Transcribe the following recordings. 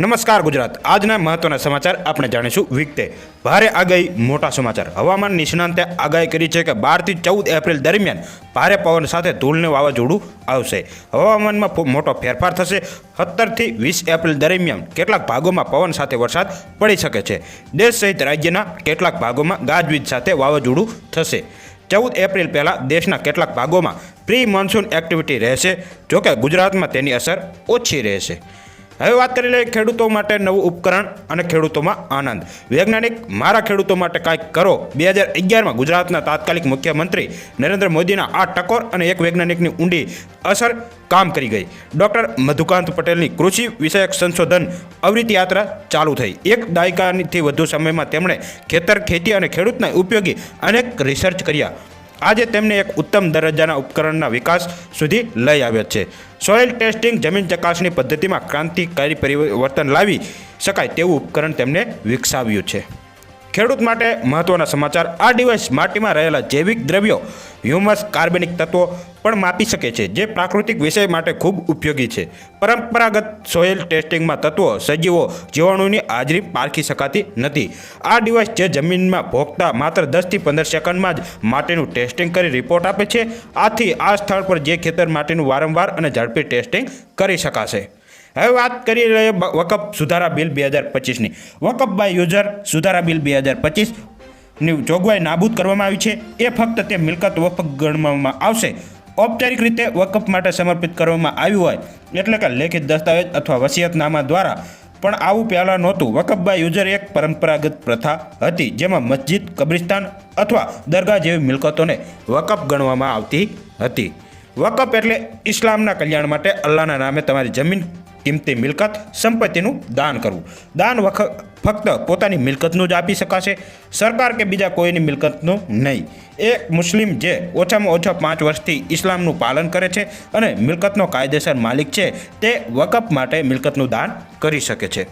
નમસ્કાર ગુજરાત. આજના મહત્વના સમાચાર આપણે જાણીશું વિગતે. ભારે આગાહી, મોટા સમાચાર. હવામાન નિષ્ણાંતે આગાહી કરી છે કે બારથી ચૌદ એપ્રિલ દરમિયાન ભારે પવન સાથે ધૂળને વાવાઝોડું આવશે. હવામાનમાં મોટો ફેરફાર થશે. સત્તરથી વીસ એપ્રિલ દરમિયાન કેટલાક ભાગોમાં પવન સાથે વરસાદ પડી શકે છે. દેશ સહિત રાજ્યના કેટલાક ભાગોમાં ગાજવીજ સાથે વાવાઝોડું થશે. ચૌદ એપ્રિલ પહેલાં દેશના કેટલાક ભાગોમાં પ્રી મોન્સૂન એક્ટિવિટી રહેશે, જોકે ગુજરાતમાં તેની અસર ઓછી રહેશે. હવે વાત કરી લઈએ ખેડૂતો માટે નવું ઉપકરણ અને ખેડૂતોમાં આનંદ. વૈજ્ઞાનિક, મારા ખેડૂતો માટે કાંઈક કરો. બે હજાર અગિયારમાં ગુજરાતના તાત્કાલિક મુખ્યમંત્રી નરેન્દ્ર મોદીના આ ટકોર અને એક વૈજ્ઞાનિકની ઊંડી અસર કામ કરી ગઈ. ડૉક્ટર મધુકાંત પટેલની કૃષિ વિષયક સંશોધન અવૃત્તિ યાત્રા ચાલુ થઈ. એક દાયકાથી વધુ સમયમાં તેમણે ખેતર ખેતી અને ખેડૂતના ઉપયોગી અનેક રિસર્ચ કર્યા. આજે તેમને એક ઉત્તમ દરજ્જાના ઉપકરણના વિકાસ સુધી લઈ આવ્યા છે. સોઇલ ટેસ્ટિંગ જમીન ચકાસણી પદ્ધતિમાં ક્રાંતિકારી પરિવર્તન લાવી શકાય તેવું ઉપકરણ તેમણે વિકસાવ્યું છે. ખેડૂત માટે મહત્વના સમાચાર આ ડિવાઇસ માટીમાં રહેલા જૈવિક દ્રવ્યો, હ્યુમસ, કાર્બનિક તત્વો પણ માપી શકે છે, જે પ્રાકૃતિક વિષય માટે ખૂબ ઉપયોગી છે. પરંપરાગત સોઇલ ટેસ્ટિંગમાં તત્વો, સજીવો, જીવાણુની હાજરી પારખી શકાતી નથી. આ ડિવાઇસ જે જમીનમાં ભોગતા માત્ર દસથી પંદર સેકન્ડમાં જ માટીનું ટેસ્ટિંગ કરી રિપોર્ટ આપે છે, આથી આ સ્થળ પર જે ખેતર માટીનું વારંવાર અને ઝડપી ટેસ્ટિંગ કરી શકાશે. હવે વાત કરી રહ્યો વકફ સુધારા બિલ બે હજાર પચીસની. વકફ બાય યુઝર સુધારા બિલ બે હજાર પચીસની જોગવાઈ નાબૂદ કરવામાં આવી છે. એ ફક્ત તે મિલકત વકફ ગણવામાં આવશે. ઔપચારિક રીતે વકફ માટે સમર્પિત કરવામાં આવ્યું હોય એટલે કે લેખિત દસ્તાવેજ અથવા વસિયતનામા દ્વારા. પણ આવું પહેલાં નહોતું. વકફ બાય યુઝર એક પરંપરાગત પ્રથા હતી જેમાં મસ્જિદ, કબ્રિસ્તાન અથવા દરગાહ જેવી મિલકતોને વકફ ગણવામાં આવતી હતી. વકફ એટલે ઇસ્લામના કલ્યાણ માટે અલ્લાહના નામે તમારી જમીન કિંમતી મિલકત સંપત્તિનું દાન કરવું. દાન વખત ફક્ત પોતાની મિલકતનું જ આપી શકાશે. સરકાર કે બીજા કોઈની મિલકતનું નહીં. એ મુસ્લિમ જે ઓછામાં ઓછા પાંચ વર્ષથી ઇસ્લામનું પાલન કરે છે અને મિલકતનો કાયદેસર માલિક છે, તે વકફ માટે મિલકતનું દાન કરી શકે છે.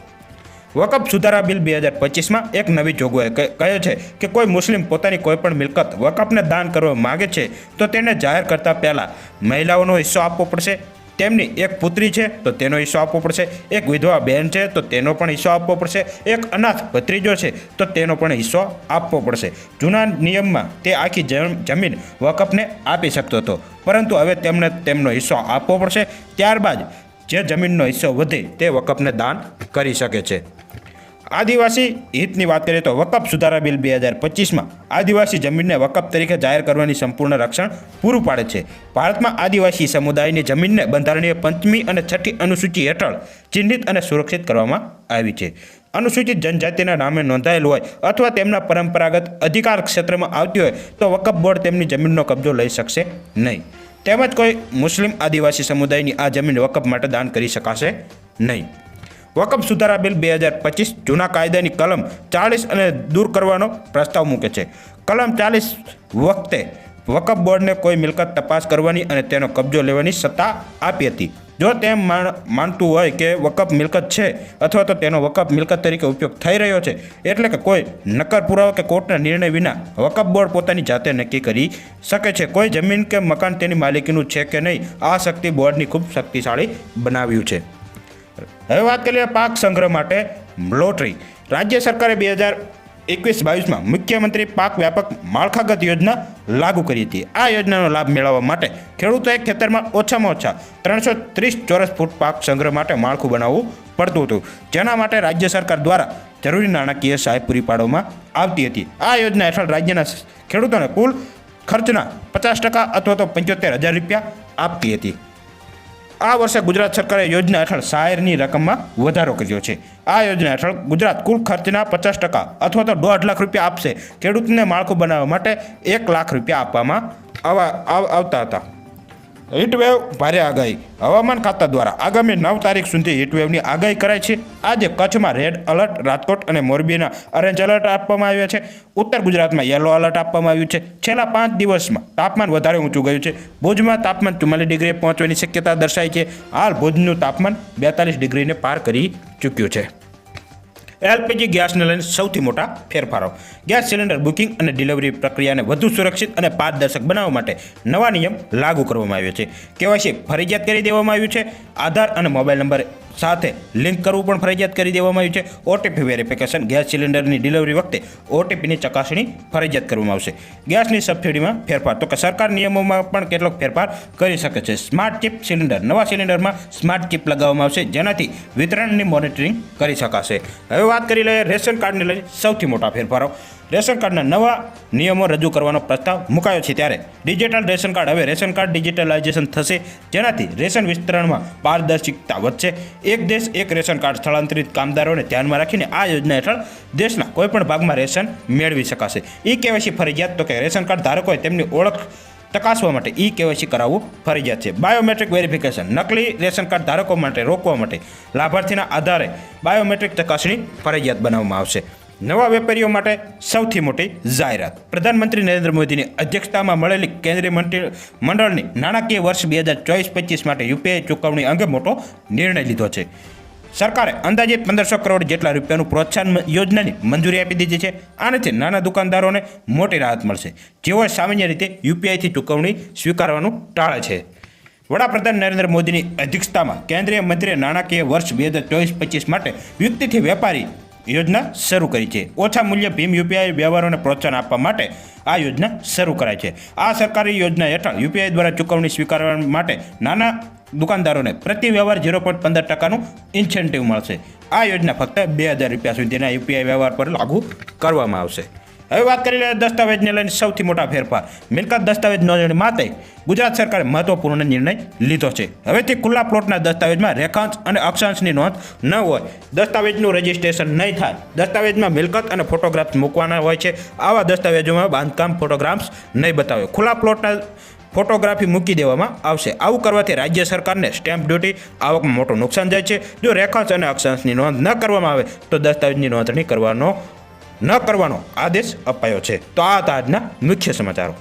વકફ સુધારા બિલ બે હજાર પચીસમાં એક નવી જોગવાઈ કહે છે કે કોઈ મુસ્લિમ પોતાની કોઈપણ મિલકત વકફને દાન કરવા માગે છે, તો તેને જાહેર કરતા પહેલાં મહિલાઓનો હિસ્સો આપવો પડશે તેમની એક પુત્રી છે, તો તેનો હિસ્સો આપવો પડશે. એક વિધવા બહેન છે, તો તેનો પણ હિસ્સો આપવો પડશે. એક અનાથ ભત્રીજો છે, તો તેનો પણ હિસ્સો આપવો પડશે. જૂના નિયમમાં તે આખી જમીન વકફને આપી શકતો હતો. પરંતુ હવે તેમને તેમનો હિસ્સો આપવો પડશે. ત્યારબાદ જે જમીનનો હિસ્સો વધે તે વકફને દાન કરી શકે છે. આદિવાસી હિતની વાત કરીએ તો વકફ સુધારા બિલ બે હજાર પચીસમાં આદિવાસી જમીનને વકફ તરીકે જાહેર કરવાની સંપૂર્ણ રક્ષણ પૂરું પાડે છે. ભારતમાં આદિવાસી સમુદાયની જમીનને બંધારણીય પંચમી અને છઠ્ઠી અનુસૂચિ હેઠળ ચિહ્નિત અને સુરક્ષિત કરવામાં આવી છે. અનુસૂચિત જનજાતિના નામે નોંધાયેલ હોય અથવા તેમના પરંપરાગત અધિકાર ક્ષેત્રમાં આવતી હોય તો વકફ બોર્ડ તેમની જમીનનો કબજો લઈ શકશે નહીં. તેમજ કોઈ મુસ્લિમ આદિવાસી સમુદાયની આ જમીન વકફ માટે દાન કરી શકાશે નહીં. વકફ સુધારા બિલ બે હજાર પચીસ જૂના કાયદાની કલમ ચાલીસ અને દૂર કરવાનો પ્રસ્તાવ મૂકે છે. કલમ ચાલીસ વખતે વકફ બોર્ડને કોઈ મિલકત તપાસ કરવાની અને તેનો કબજો લેવાની સત્તા આપી હતી. જો તેમ માન- માનતું હોય કે વકફ મિલકત છે અથવા તો તેનો વકફ મિલકત તરીકે ઉપયોગ થઈ રહ્યો છે, એટલે કે કોઈ નક્કર પુરાવા કે કોર્ટના નિર્ણય વિના વકફ બોર્ડ પોતાની જાતે નક્કી કરી શકે છે. કોઈ જમીન કે મકાન તેની માલિકીનું છે કે નહીં, આ શક્તિ બોર્ડની ખૂબ શક્તિશાળી બનાવ્યું છે. હવે વાત કરીએ પાક સંગ્રહ માટે લોટરી. રાજ્ય સરકારે બે હજાર એકવીસ બાવીસમાં મુખ્યમંત્રી પાક વ્યાપક માળખાગત યોજના લાગુ કરી હતી. આ યોજનાનો લાભ મેળવવા માટે ખેડૂતોએ ખેતરમાં ઓછામાં ઓછા ત્રણસો ત્રીસ ચોરસ ફૂટ પાક સંગ્રહ માટે માળખું બનાવવું પડતું હતું. જેના માટે રાજ્ય સરકાર દ્વારા જરૂરી નાણાકીય સહાય પૂરી પાડવામાં આવતી હતી. આ યોજના હેઠળ રાજ્યના ખેડૂતોને કુલ ખર્ચના પચાસ ટકા અથવા તો પંચોતેર હજાર રૂપિયા આપતી હતી. આ વર્ષે ગુજરાત સરકારે યોજના હેઠળ શાયરની રકમમાં વધારો કર્યો છે. આ યોજના હેઠળ ગુજરાત કુલ ખર્ચના પચાસ ટકા અથવા તો દોઢ લાખ રૂપિયા આપશે. ખેડૂતને માળખું બનાવવા માટે એક લાખ રૂપિયા આપવામાં આવા આવતા હતા. હીટવેવ ભારે આગાહી. હવામાન ખાતા દ્વારા આગામી નવ તારીખ સુધી હીટવેવની આગાહી કરાઈ છે. આજે કચ્છમાં રેડ અલર્ટ, રાજકોટ અને મોરબીના ઓરેન્જ અલર્ટ આપવામાં આવ્યા છે. ઉત્તર ગુજરાતમાં યલો અલર્ટ આપવામાં આવ્યું છે. છેલ્લા પાંચ દિવસમાં તાપમાન વધારે ઊંચું ગયું છે. ભુજમાં તાપમાન ચુમ્માલીસ ડિગ્રીએ પહોંચવાની શક્યતા દર્શાઈ છે. હાલ ભુજનું તાપમાન બેતાલીસ ડિગ્રીને પાર કરી ચૂક્યું છે. એલપીજી ગેસને લઈને સૌથી મોટા ફેરફારો. ગેસ સિલિન્ડર બુકિંગ અને ડિલિવરી પ્રક્રિયાને વધુ સુરક્ષિત અને પારદર્શક બનાવવા માટે નવા નિયમ લાગુ કરવામાં આવ્યો છે. કેવાયસી ફરજિયાત કરી દેવામાં આવ્યું છે. આધાર અને મોબાઈલ નંબર સાથે લિંક કરવું પણ ફરજિયાત કરી દેવામાં આવ્યું છે. ઓટીપી વેરિફિકેશન ગેસ સિલિન્ડરની ડિલિવરી વખતે ઓટીપીની ચકાસણી ફરજિયાત કરવામાં આવશે. ગેસની સબસિડીમાં ફેરફાર. તો કે સરકાર નિયમોમાં પણ કેટલોક ફેરફાર કરી શકે છે. સ્માર્ટ ચિપ સિલિન્ડર નવા સિલિન્ડરમાં સ્માર્ટ ચિપ લગાવવામાં આવશે, જેનાથી વિતરણની મોનિટરિંગ કરી શકાશે. હવે વાત કરી લઈએ રેશન કાર્ડને લઈને સૌથી મોટા ફેરફારો. રેશન કાર્ડના નવા નિયમો રજૂ કરવાનો પ્રસ્તાવ મુકાયો છે ત્યારે ડિજિટલ રેશન કાર્ડ હવે રેશન કાર્ડ ડિજિટલાઇઝેશન થશે. જેનાથી રેશન વિસ્તરણમાં પારદર્શિકતા વધશે. એક દેશ એક રેશન કાર્ડ સ્થળાંતરિત કામદારોને ધ્યાનમાં રાખીને આ યોજના હેઠળ દેશના કોઈપણ ભાગમાં રેશન મેળવી શકાશે. ઈ કેવાયસી ફરજિયાત તો કે રેશન કાર્ડ ધારકોએ તેમની ઓળખ તકાસવા માટે ઈ કેવાયસી કરાવવું ફરજિયાત છે. બાયોમેટ્રિક વેરિફિકેશન, નકલી રેશન કાર્ડ ધારકો માટે રોકવા માટે લાભાર્થીના આધારે બાયોમેટ્રિક ચકાસણી ફરજિયાત બનાવવામાં આવશે. નવા વેપારીઓ માટે સૌથી મોટી જાહેરાત. પ્રધાનમંત્રી નરેન્દ્ર મોદીની અધ્યક્ષતામાં મળેલી કેન્દ્રીય મંત્રી મંડળની નાણાકીય વર્ષ બે હજાર ચોવીસ પચીસ માટે યુપીઆઈ ચૂકવણી અંગે મોટો નિર્ણય લીધો છે. સરકારે અંદાજિત પંદરસો કરોડ જેટલા રૂપિયાનું પ્રોત્સાહન યોજનાની મંજૂરી આપી દીધી છે. આનાથી નાના દુકાનદારોને મોટી રાહત મળશે. જેઓએ સામાન્ય રીતે યુપીઆઈથી ચૂકવણી સ્વીકારવાનું ટાળે છે. વડાપ્રધાન નરેન્દ્ર મોદીની અધ્યક્ષતામાં કેન્દ્રીય મંત્રીએ નાણાકીય વર્ષ બે હજાર ચોવીસ પચીસ માટે વ્યક્તિથી વેપારી યોજના શરૂ કરી છે. ઓછા મૂલ્ય ભીમ યુપીઆઈ વ્યવહારોને પ્રોત્સાહન આપવા માટે આ યોજના શરૂ કરાઈ છે. આ સરકારી યોજના હેઠળ યુપીઆઈ દ્વારા ચૂકવણી સ્વીકારવા માટે નાના દુકાનદારોને પ્રતિ વ્યવહાર ઝીરો પોઈન્ટ પંદર ટકાનું ઇન્સેન્ટિવ મળશે. આ યોજના ફક્ત બે હજાર રૂપિયા સુધીના યુપીઆઈ વ્યવહાર પર લાગુ કરવામાં આવશે. હવે વાત કરી રહ્યા દસ્તાવેજને લઈને સૌથી મોટા ફેરફાર. મિલકત દસ્તાવેજ નોંધણી માટે ગુજરાત સરકારે મહત્વપૂર્ણ નિર્ણય લીધો છે. હવેથી ખુલ્લા પ્લોટના દસ્તાવેજમાં રેખાંશ અને અક્ષાંશની નોંધ ન હોય. દસ્તાવેજનું રજિસ્ટ્રેશન નહીં થાય. દસ્તાવેજમાં મિલકત અને ફોટોગ્રાફ્સ મૂકવાના હોય છે. આવા દસ્તાવેજોમાં બાંધકામ ફોટોગ્રાફ્સ નહીં બતાવે. ખુલ્લા પ્લોટના ફોટોગ્રાફી મૂકી દેવામાં આવશે. આવું કરવાથી રાજ્ય સરકારને સ્ટેમ્પ ડ્યુટી આવકમાં મોટું નુકસાન જાય છે. જો રેખાંશ અને અક્ષાંશની નોંધ ન કરવામાં આવે, તો દસ્તાવેજની નોંધણી કરવાનો ન કરવાનો આદેશ અપાયો છે. તો આ હતા આજના મુખ્ય સમાચારો.